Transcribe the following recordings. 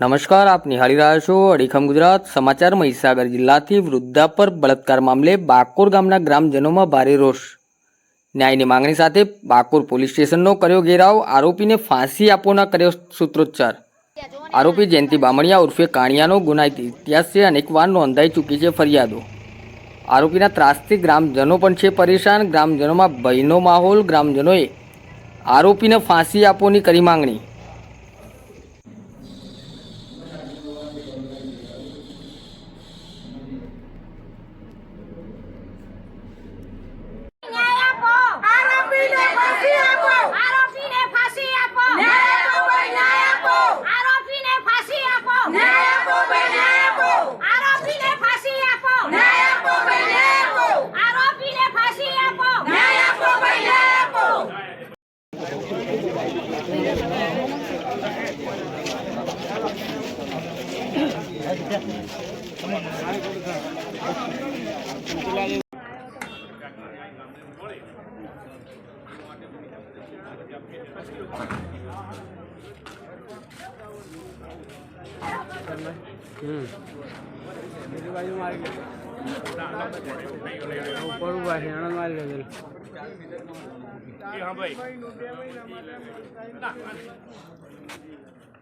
નમસ્કાર, આપ નિહાળી રહ્યા છો અડીખમ ગુજરાત, સમાચાર મહીસાગર જિલ્લાથી વૃદ્ધા પર બળાત્કાર મામલે બાકોર ગામના ગ્રામજનોમાં ભારે રોષ. ન્યાયની માંગણી સાથે બાકોર પોલીસ સ્ટેશનનો કર્યો ઘેરાવ, આરોપીને ફાંસી આપોના કર્યો સૂત્રોચ્ચાર. આરોપી જયંતિ બામણિયા ઉર્ફે કાણિયાનો ગુનાહિત ઇતિહાસ અનેકવાર નોંધાઈ ચૂકી છે ફરિયાદો. આરોપીના ત્રાસથી ગ્રામજનો પણ છે પરેશાન, ગ્રામજનોમાં ભયનો માહોલ, ગ્રામજનોએ આરોપીને ફાંસી આપોની કરી માંગણી. ન્યાય આપો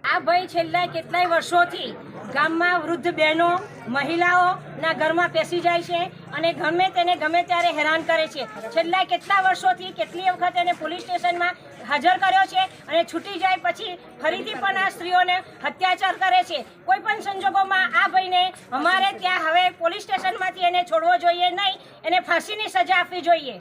આ ભાઈ છેલ્લા કેટલાય વર્ષોથી ગામમાં વૃદ્ધ બહેનો મહિલાઓના ઘરમાં પેસી જાય છે અને ગમે તેને ગમે ત્યારે હેરાન કરે છે. છેલ્લા કેટલા વર્ષોથી કેટલી વખત એને પોલીસ સ્ટેશનમાં હાજર કર્યો છે અને છૂટી જાય પછી ફરીથી પણ આ સ્ત્રીઓને અત્યાચાર કરે છે. કોઈ પણ સંજોગોમાં આ ભાઈને અમારે ત્યાં હવે પોલીસ સ્ટેશનમાંથી એને છોડવો જોઈએ નહીં, એને ફાંસીની સજા આપવી જોઈએ.